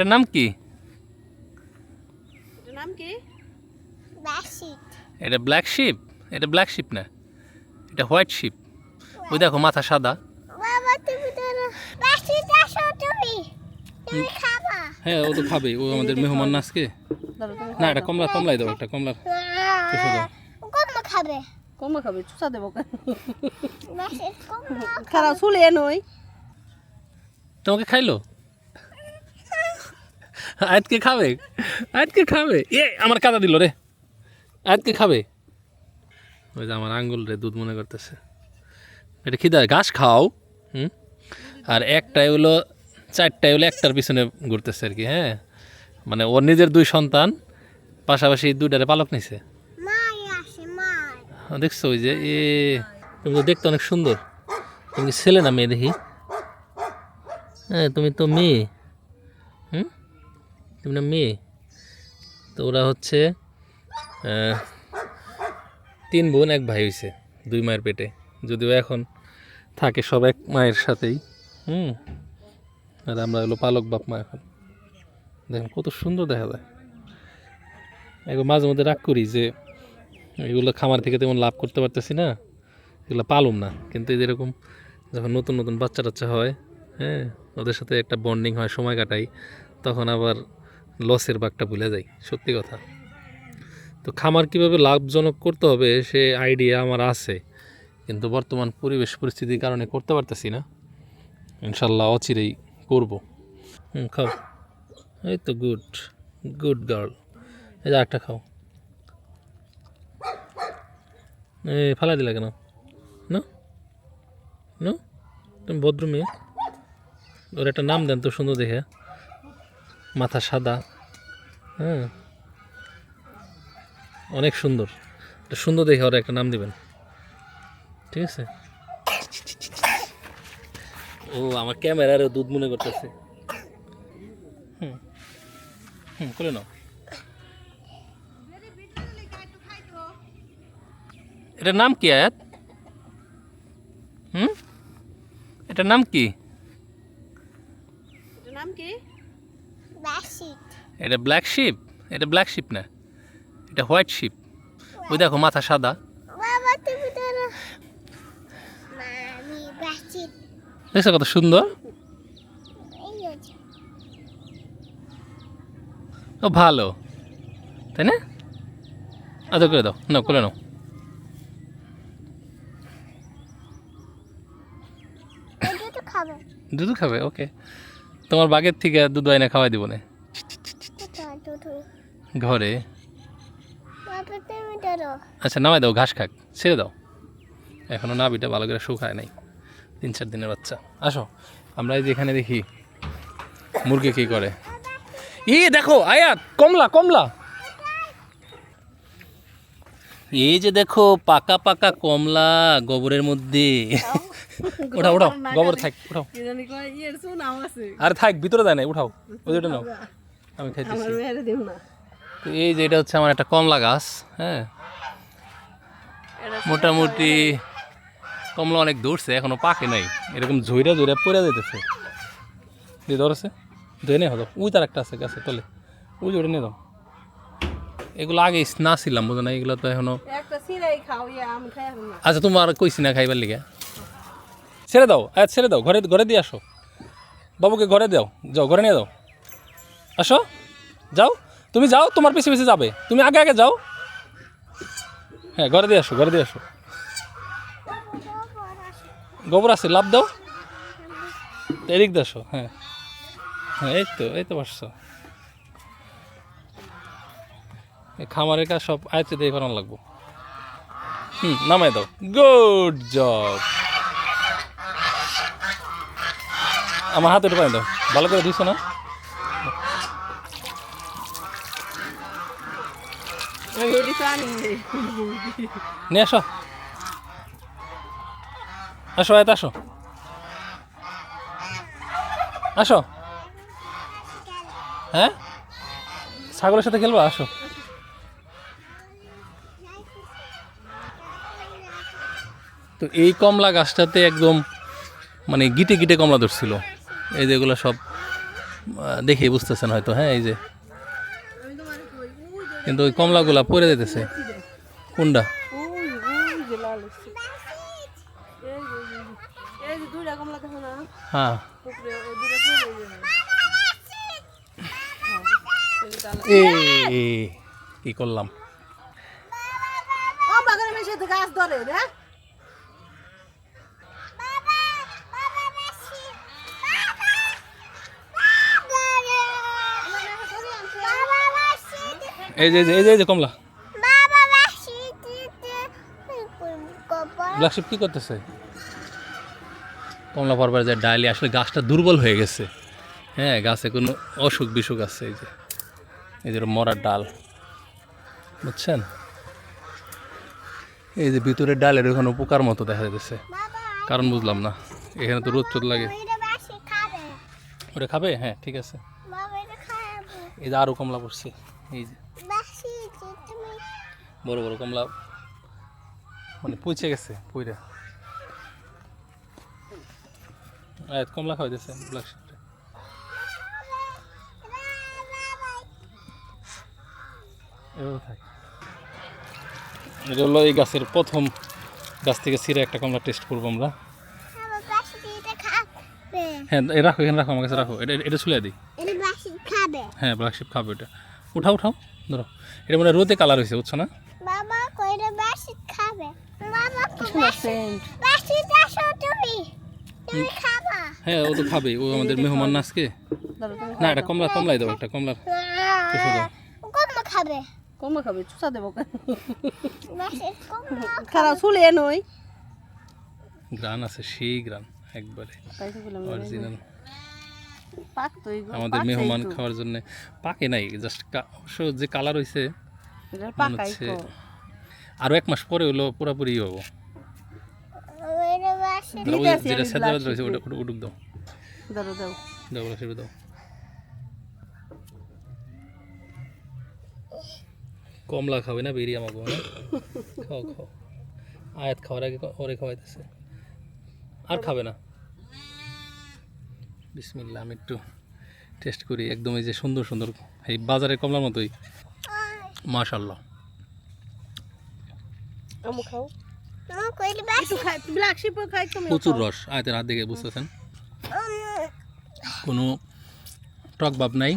এটার নাম কি? এটার নাম কি? এটা ব্ল্যাক শিপ এটা ব্ল্যাক শিপ না? এটা হোয়াইট শিপ ওই দেখো মাথা সাদা। বাবা তুমি ধরো বাসিত আসো তুমি। তুমি খাবা। হ্যাঁ ও তো খাবে। ও আমাদের মেহমান না আজকে? না এটা কমলা কমলাই দাও একটা কমলার কম্মা খাবে। কমা খাবে চুষা দেবো খারাপ শুলে নই তোমাকে খাইলো? আজকে খাবে? আজকে খাবে। এ আমার কাদা দিল রে। আজকে খাবে। ওই যে আমার আঙ্গুল রে দুধ মনে করতেছে। এটা খিদা ঘাস খাও হুম? আর একটাই হলো চারটাই হলো একটার পিছনে ঘুরতেছে আর কি হ্যাঁ? মানে ওর নিজের দুই সন্তান পাশাপাশি দুইটারে পালক নিছে। দেখছ ওই যে এ তুমি তো দেখতে অনেক সুন্দর। তুমি ছেলে না মেয়ে দেখি? হ্যাঁ তুমি তো মেয়ে। হুম? না মেয়ে তো ওরা হচ্ছে তিন বোন, এক ভাই হয়েছে দুই মায়ের পেটে। যদিও এখন থাকে সব এক মায়ের সাথেই। হুম। আর আমরা হলো পালক বাপ মা এখন। দেখেন কত সুন্দর দেখা যায়। একবার মাঝে মধ্যে রাগ করি যে, এগুলো খামার থেকে তেমন লাভ করতে পারতেছি না। এগুলো পালুম না। কিন্তু যেরকম যখন নতুন নতুন বাচ্চা টাচ্চা হয় হ্যাঁ ওদের সাথে একটা বন্ডিং হয়, সময় কাটাই, তখন আবার লসের বাঘটা ভুলে যাই, সত্যি কথা। তো খামার কীভাবে লাভজনক করতে হবে সে আইডিয়া আমার আছে, কিন্তু বর্তমান পরিবেশ পরিস্থিতির কারণে করতে পারতেছি না। ইনশাল্লাহ অচিরেই করব। হুম, খাও। এই তো গুড গুড গার্ল এই যে একটা খাও। এ ফালা দিলা কেন? না? না? তুমি ভদ্র মেয়ে। ওর একটা নাম দেন তো সুন্দর দেখে। মাথা সাদা হ্যাঁ? অনেক সুন্দর। সুন্দর দেখে ওর একটা নাম দিবেন। ঠিক আছে? ও, আমার ক্যামেরারও দুধ মনে করতেছে। হুম হুম করে নাও। এটার নাম কি, আয়াত? হুম? এটার নাম কি? নাম কি? এটা ব্ল্যাক শিপ এটা ব্ল্যাক শিপ না? এটা হোয়াইট শিপ ওই দেখো মাথা সাদা। দেখছ কত সুন্দর? ও ভালো। তাই না? আদর করে দাও। নাও করে নাও। দুধ খাবে ওকে। তোমার বাগের থেকে দুধ আইনা খাওয়াই দিব না। ঘরে? আচ্ছা নামাই দাও, ঘাস খাক। ছেড়ে দাও। এখনও নাবিটা ভালো করে শুকায় নাই। তিন চার দিনের বাচ্চা। আসো, আমরা এই যে এখানে দেখি মুরগি কি করে। ই দেখো, আয়াত, কমলা কমলা। এই যে দেখো পাকা পাকা কমলা গোবরের মধ্যে। উঠাও। উঠাও গোবর থাক উঠাও। আছে। আর থাক ভিতরে দেয় নাই উঠাও। ওই যেটা নাও আমি খাইতেছি। না। তো এই যে এটা হচ্ছে আমার একটা কমলা গাছ হ্যাঁ? মোটামুটি কমলা অনেক দৌড়ছে এখনও পাকে নাই। এরকম ঝইরা ঝইরা পড়ে যেতেছে দিয়ে ধরেছে ধরে নে হলো। ওই তার একটা আছে গাছের তলে। ওই জোরে নিয়ে দাও। এগুলো আগে না ছিলাম বুঝো না এগুলো তো এখনও আচ্ছা তোমার কইছি না খাইবার লিগে। ছেড়ে দাও আচ্ছা ছেড়ে দাও ঘরে ঘরে দিয়ে আসো। বাবুকে ঘরে দাও যাও ঘরে নিয়ে দাও আসো যাও। তুমি যাও তোমার পিছিয়ে পিছিয়ে যাবে। তুমি আগে আগে যাও। হ্যাঁ ঘরে দিয়ে আসো ঘরে দিয়ে আসো। গোবর আছে লাভ দাও। এদিক দিয়ে আসো হ্যাঁ। হ্যাঁ এই তো এই তো পারছ এই খামারের কাজ সব আয়ত্তে দিয়ে করানো লাগবো। হুম, নামাই দাও। Good job. আমার হাতে ঢুকাই দাও। ভালো করে দিছো না? নিয়ে আসো। আসো এত আসো। আসো। হ্যাঁ? ছাগলের সাথে খেলবা? আসো। তো এই কমলা গাছটাতে একদম মানে গিটে গিটে কমলা ধরছিল। এই যেগুলো সব দেখেই বুঝতেছেন হয়তো হ্যাঁ এই যে। কিন্তু ওই কমলাগুলা পড়ে যেতেছে। কোনটা? ওই ওই যে লাল হচ্ছে। এই এই যে এই যে- এই যে কমলা। বাবা বেশি দিতে কপা ব্ল্যাক শিপ কি করতেছে? কমলা পরবার যে ডালি আসলে গাছটা দুর্বল হয়ে গেছে। হ্যাঁ গাছে কোনো অসুখ বিসুখ আছে এই যে। এই যে মরার ডাল। বুঝছেন? এই যে ভিতরের ডালের ওখানে পোকার মতো দেখা যাচ্ছে কারণ বুঝলাম না এখানে তো রোদ চোদ লাগে। ওটা খাবে? হ্যাঁ ঠিক আছে। এই যে আরও কমলা পড়ছে। এই যে। বড় বড় কমলা। মানে পচে গেছে পুইরা। কমলা খাওয়াই দিয়েছে ব্ল্যাক শিপটা এভাবে থাক এটা হলো এই গাছের প্রথম গাছ থেকে ছিঁড়ে একটা কমলা টেস্ট করব আমরা। হ্যাঁ রাখো এখানে রাখো আমার কাছে রাখো। এটা এটা ছুলে দিই। হ্যাঁ ব্ল্যাক শিপ খাবে এটা উঠাও উঠাও ধরো। এটা মানে রোদে কালার হয়েছে বুঝছ না বাবা কইটা বেশি খাবে সেন্ট খাবা? হ্যাঁ ও তো খাবে। ও আমাদের মেহমান না আজকে। না এটা কমলা কমলাই দাও একটা কমলা। খাবে। কমা খাবে চুষা দেবো খারাপ চুলে নই গ্রান আছে সেই গ্রান একবারে। অরিজিনাল আমাদের মেহমান খাওয়ার জন্য পাকে নাই জাস্ট অবশ্য যে কালার হয়েছে আরও এক মাস পরে হলো পুরোপুরি হব এটা বেশি ওই দিতে আছি যেটা সেদ্ধ black রয়েছে ওটা ওটা উঠুক দাও ধরো দাও দাও সেটা দাও কমলা খাবে না বেরিয়ে আমাকে না খাও খাও আয়াত খাওয়ার আগে ওরে খাওয়াইতেছে আর খাবে না বিসমিল্লা আমি একটু টেস্ট করি একদম এই যে সুন্দর সুন্দর এই বাজারের কমলার মতোই। মাশাল্লাহ খাও। প্রচুর রস আয়তের হাত দেখে বুঝতেছেন? কোনো টক ভাব নাই।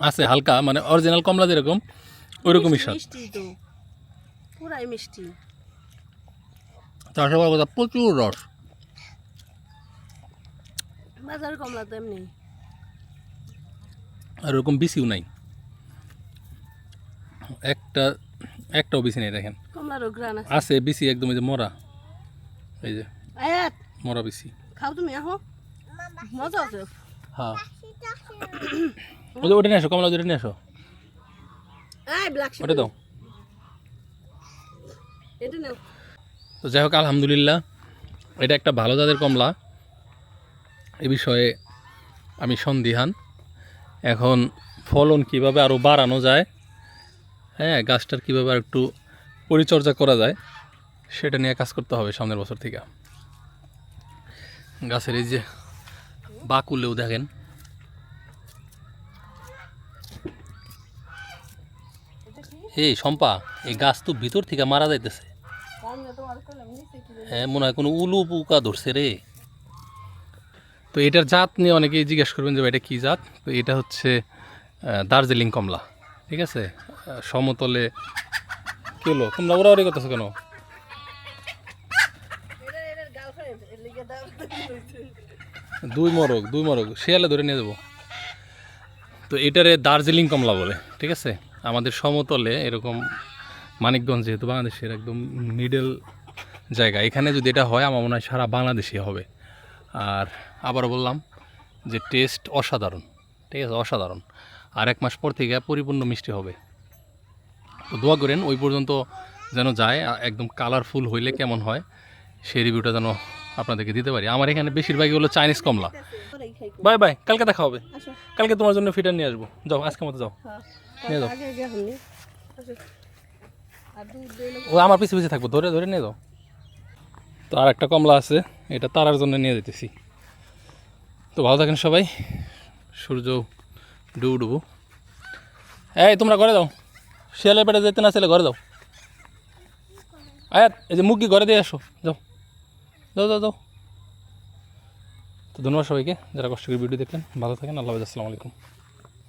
আছে হালকা মানে অরিজিনাল কমলা যেরকম ওইরকমই স্বাদ। পুরাই মিষ্টি। তার সবার কথা প্রচুর রস। বাজার কমলা তো এমনি। আর ওরকম বিসিও নাই। একটা একটাও বিসি নেই দেখেন। কমলারও আছে। আছে বিসি একদম এই যে মরা। এই যে আয়াত মরা বিসি খাও তুমি আহো। মজা আছে। হ্যাঁ। ওই ওটা নিয়ে আসো কমলা ওটা নিয়ে আসো। আয় ব্ল্যাক ওটা দাও। এটা নাও। তো যাই হোক আলহামদুলিল্লাহ এটা একটা ভালো জাতের কমলা। এ বিষয়ে আমি সন্দিহান। এখন ফলন কীভাবে আরও বাড়ানো যায়? হ্যাঁ গাছটার কীভাবে আর একটু পরিচর্যা করা যায়, সেটা নিয়ে কাজ করতে হবে সামনের বছর থেকে। গাছের এই যে বাকুলেও দেখেন। এই শম্পা, এই গাছ তো ভিতর থেকে মারা যাইতেছে। হ্যাঁ মনে হয় কোনো উলু পোকা ধরছে রে। তো এটার জাত নিয়ে অনেকেই জিজ্ঞেস করবেন যে এটা কী জাত? তো এটা হচ্ছে দার্জিলিং কমলা। ঠিক আছে? সমতলে হলো তোমরা ওরা ওরে করতেছো কেন? দুই মরক দুই মরক শিয়ালে ধরে নিয়ে যাব। তো এটারে দার্জিলিং কমলা বলে, ঠিক আছে? আমাদের সমতলে এরকম মানিকগঞ্জ যেহেতু বাংলাদেশের একদম মিডল জায়গা, এখানে যদি এটা হয়, আমার মনে হয় সারা বাংলাদেশে হবে। আর আবার বললাম যে টেস্ট অসাধারণ, ঠিক আছে? অসাধারণ। আর এক মাস পর থেকে পরিপূর্ণ মিষ্টি হবে। তো দোয়া করেন ওই পর্যন্ত যেন যায় একদম কালারফুল হইলে কেমন হয় সেই রিভিউটা যেন আপনাদেরকে দিতে পারি। আমার এখানে বেশিরভাগই হলো চাইনিজ কমলা। বাই বাই কালকে দেখা হবে। কালকে তোমার জন্য ফিটার নিয়ে আসব। যাও আজকে মতো যাও। হ্যাঁ নিয়ে যাও। ও আমার পিছে পিছে থাকব। ধরে ধরে নিয়ে যাও। তো আর একটা কমলা আছে এটা তারার জন্য নিয়ে যেতেছি। তো ভালো থাকেন সবাই। সূর্য ডুবু ডুবু। এই তোমরা ঘরে দাও শিয়ালের পেটে যেতে না ছেলে, ঘরে যাও। আয়াত, এই যে মুগি ঘরে দিয়ে আসো, যাও। যাও যাও যাও। তো ধন্যবাদ সবাইকে, যারা কষ্ট করে ভিডিও দেখলেন, ভালো থাকেন, আল্লাহ আসসালামু আলাইকুম।